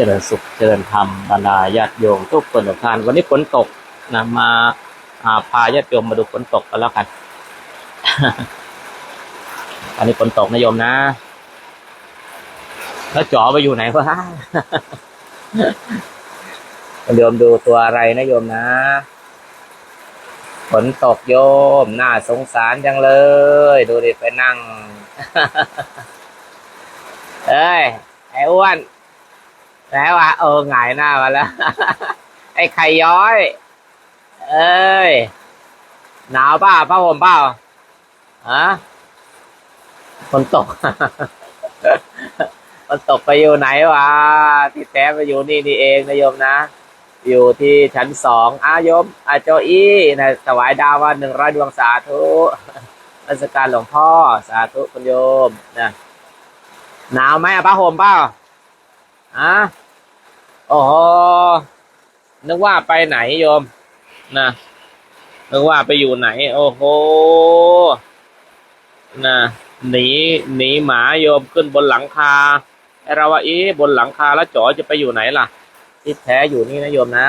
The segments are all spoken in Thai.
เจริญสุขเจริญธรรมบรรดาญาติโยมทุกคนทุกท่านวันนี้ฝนตกนะมาพาญาติโยมมาดูฝนตกกันแล้วกันวันนี้ฝนตกนะโยมนะแล้วจ๋อไปอยู่ไหนวะโยมดูตัวอะไรนะโยมนะฝนตกโยมน่าสงสารจังเลย ดูดิไปนั่งเอ้ยไอ้อ้วน แล้วอะเออหงายหน้ามาแล้ว ไอ้ไข่ย้อย เอ้ย หนาวเปล่าผ้าห่มเปล่าฮะฝนตกฝนตกไปอยู่ไหนวะที่แท้ไปอยู่นี่นี่เองนะโยมนะ อยู่ที่ชั้นสองอาโยมอาโจอี้นะถวายดาวว่าหนึ่งร้อยดวงสาธุราชการหลวงพ่อสาธุคุณโยมนะหนาวไหมอะผ้าห่มเปล่าอะ อ้โหนึกว่าไปไหนโยม นะ นึกว่าไปอยู่ไหน โอ้โห นะ หนี หนีหมาโยมขึ้นบนหลังคาไอเราว่าอีบนหลังคาแล้วจ๋อจะไปอยู่ไหนล่ะ ที่แท้อยู่นี่นะโยมนะ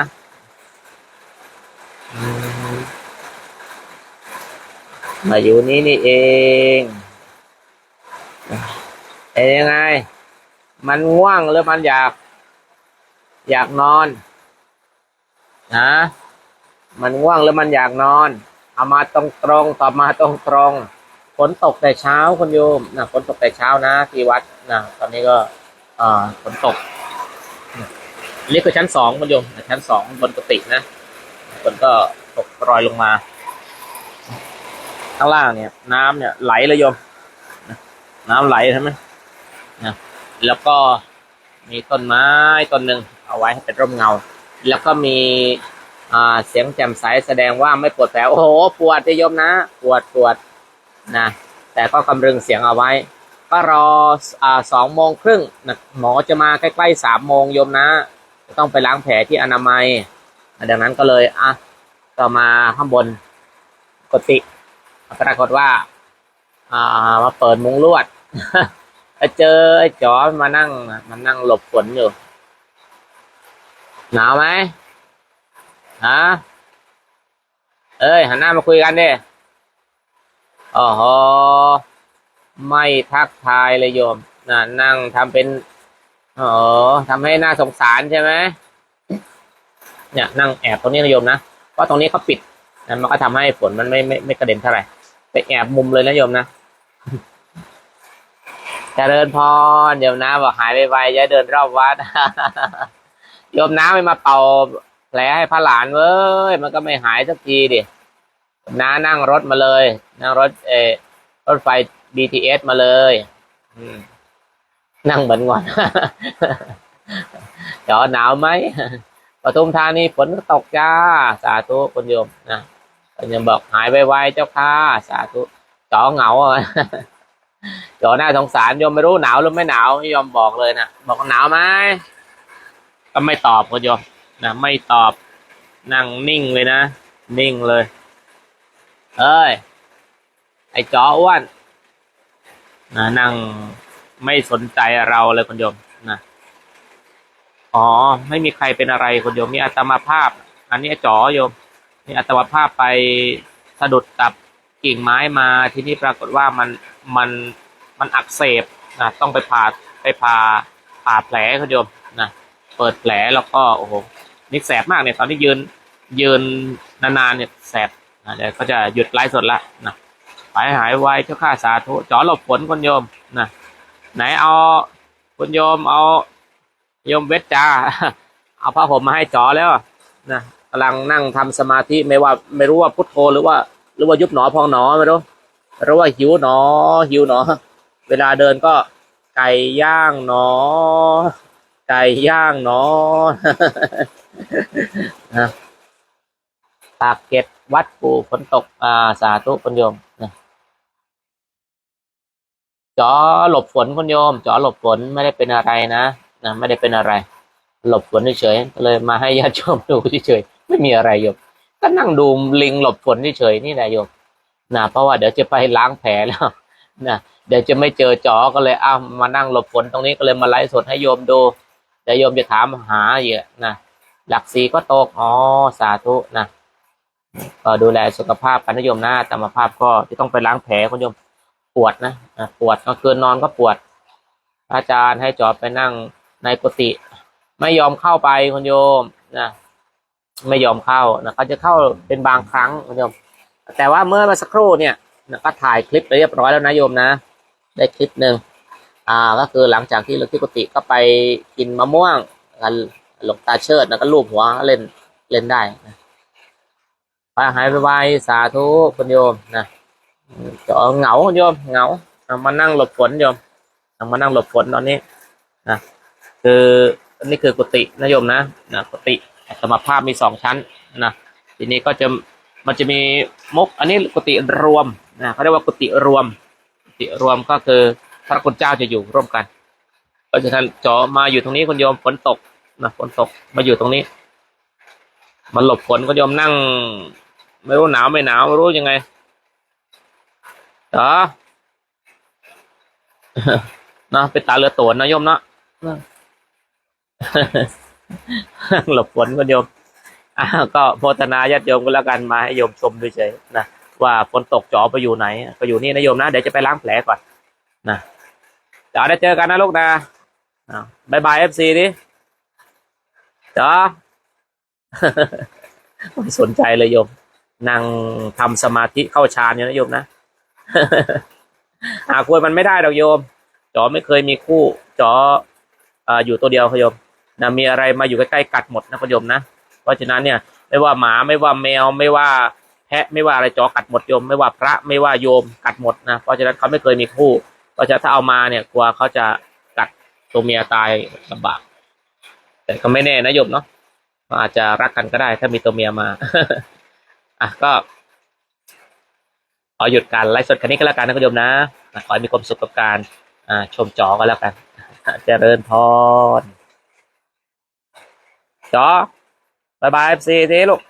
มมาอยู่นี่นี่เองเป็นยังไง มันง่วงหรือมันอยาก อยากนอน นะ มันง่วงหรือมันอยากนอน เอามาตรงตรงๆตอบมาตรงตรงฝนตกแต่เช้าคุณโยมนะฝนตกแต่เช้านะที่วัดนะตอนนี้ก็อ่าฝนตกนี่คือชั้นสองคุณโยมชั้นสองบนกุฏินะฝนก็ตกรอยลงมา ข้างล่างเนี่ย น้ำเนี่ยไหลเลยโยมน้ำไหลใช่ไหมนะแล้วก็ มีต้นไม้ต้นหนึ่งเอาไว้ให้เป็นร่มเงา แล้วก็มีเสียงแจ่มใสแสดงว่าไม่ปวดแผลโอ้โห ปวดจะยมนะ ปวดปวดนะแต่ก็กำรึงเสียงเอาไว้ ก็รอสองโมงครึ่งนะหมอจะมาใกล้ๆสามโมงยมนะ จะต้องไปล้างแผลที่อนามัย ดังนั้นก็เลยอะก็มาข้างบนกติปรากฏว่า อ่ามาเปิดมุงลวด เจอไอ้จอมานั่งมันนั่งหลบฝนอยู่ หนาวไหมฮะเอ้ยหันหน้ามาคุยกันดิโอ้โหไม่ทักทายเลยโยมน่ะนั่งทำเป็นอ๋อทำให้น่าสงสารใช่ไหมเนี่ยนั่งแอบตรงนี้นะโยมนะเพราะตรงนี้เขาปิดนะมันก็ทำให้ฝนมันไม่ไม่ไม่กระเด็นเท่าไหร่ไปแอบมุมเลยนะโยมนะ เจริญพรโยมนะบอกหายไปไวๆจะเดินรอบวัดโยมน้าไม่มาเป่าแผลให้พระหลานเว้ย มันก็ไม่หายสักทีดิน้านั่งรถมาเลย นั่งรถเอรถไฟ BTS มาเลยนั่งเหมือนงอนจอหนาวไหมปทุมธานีฝนตกจ้า สาธุคุณโยมนะคุณโยมบอกหายไปไวๆเจ้าค่ะ สาธุจอเหงาอะ จอหน้าสงสารโยมไม่รู้หนาวหรือไม่หนาวไม่ยอมบอกเลยนะบอกหนาวไหมก็ไม่ตอบคุณโยมนะไม่ตอบนั่งนิ่งเลยนะ นิ่งเลยเอ้ย ไอ้จออ้วนนะนั่งไม่สนใจเราเลยคุณโยมนะอ๋อ ไม่มีใครเป็นอะไรคุณโยมมีอัตมาภาพ อันนี้จอโยมมีอัตมาภาพไปสะดุดกับกิ่งไม้มาที่นี่ปรากฏว่ามันมัน มันอักเสบนะต้องไปผ่าไปผ่าผ่าแผลคุณโยมนะเปิดแผลแล้วก็โอ้โหนี่แสบมากเนี่ยตอนที่ยืนยืนนานๆเนี่ยแสบนะเดี๋ยวก็จะหยุดไลฟ์สดละนะไปหายไวเจ้าข้าสาธุจอหลบฝนคุณโยมนะไหนเอาคุณโยมเอาโยมเวทจ้าเอาผ้าห่มมาให้จอแล้วนะกำลังนั่งทำสมาธิไม่ว่าไม่รู้ว่าพุทโธหรือว่า หรือว่ายุบหนอพองหนอไม่รู้หรือว่าหิวหนอหิวหนอ เวลาเดินก็ไก่ย่างหนอไก่ย่างหนอนะปากเก็ดวัดปูฝนตกอ่าสาธุคุณโยมนะจอหลบฝนคุณโยมจอหลบฝนไม่ได้เป็นอะไรนะนะไม่ได้เป็นอะไร หลบฝนเฉยเลยมาให้ญาติโยมดูเฉยไม่มีอะไรโยมก็นั่งดูลิงหลบฝนเฉยนี่แหละโยมนะเพราะว่าเดี๋ยวจะไปล้างแผลแล้วนะ เดี๋ยวจะไม่เจอจอก็เลยอ้ามานั่งหลบฝนตรงนี้ก็เลยมาไลฟ์สดให้โยมดูเดี๋ยวโยมจะถามหาเยอะนะหลักสีก็ตกอ๋อสาธุนะก็ดูแลสุขภาพกันนะโยมนะตามภาพก็ที่ต้องไปล้างแผลคุณโยมปวดนะปวดกลางคืนนอนก็ปวด อาจารย์ให้จอบไปนั่งในกุฏิไม่ยอมเข้าไปคุณโยมนะไม่ยอมเข้านะเขาจะเข้าเป็นบางครั้งคุณโยม แต่ว่าเมื่อมาสักครู่เนี่ยนะก็ถ่ายคลิปไปเรียบร้อยแล้วนะโยมนะ ได้คลิปหนึ่งอ่าก็คือหลังจากที่เราที่กุฏิก็ไปกินมะม่วงกันหลงตาเชิดนะก็ลูบหัวเล่นเล่นได้นะไปหายไปไวสาธุคุณโยมนะจะเหงาคุณโยมเหงาเอามานั่งหลบฝนโยมเอามานั่งหลบฝนตอนนี้นะคือนี่คือกุฏินะโยมนะนะกุฏิสมภาพมีสองชั้นนะทีนี้ก็จะมันจะมีมุกอันนี้กุฏิรวมนะเขาเรียกว่ากุฏิรวม กุฏิรวมก็คือพระคุณเจ้าจะอยู่ร่วมกัน เพราะฉะนั้นจอมาอยู่ตรงนี้คุณโยมฝนตกนะฝนตกมาอยู่ตรงนี้มันหลบฝนคุณโยมนั่ง ไม่รู้หนาวไม่หนาวไม่รู้ยังไงจอนะเป็นตาเรือโตนนะโยมเนาะหลบฝนคุณโยมอ่าวก็โพธนาญาติโยมก็แล้วกันมาให้โยมชมด้วยเฉยนะ ว่าฝนตกจอไปอยู่ไหน ก็อยู่นี่นะโยมนะ เดี๋ยวจะไปล้างแผลก่อนนะเดี๋ยวได้เจอกันนะลูกนะบายบายเอฟซีดิจ้าไม่สนใจเลยโยมนั่งทำสมาธิเข้าฌานอยู่นะโยมนะหาคุยมันไม่ได้ดอกโยมจอไม่เคยมีคู่จอออยู่ตัวเดียวครับโยมนะมีอะไรมาอยู่ใกล้ๆกัดหมดนะคุณโยมนะเพราะฉะนั้นเนี่ย ไม่ว่าหมาไม่ว่าแมวไม่ว่า แพะไม่ว่าอะไรจอกัดหมดโยม ไม่ว่าพระไม่ว่าโยมกัดหมดนะเพราะฉะนั้นเขาไม่เคยมีคู่ เพราะฉะนั้นถ้าเอามาเนี่ยกลัวเขาจะกัดตัวเมียตายลำบาก แต่ก็ไม่แน่นะโยมเนาะอาจจะรักกันก็ได้ ถ้ามีตัวเมียมาอะก็ขอหยุดการไลฟ์สดคันนี้ก็แล้วกันนะคุณโยมนะขอให้มีความสุขกับการอ่าชมจอก็แล้วกันเจริญพรจอบายบายเอฟซีทีลูก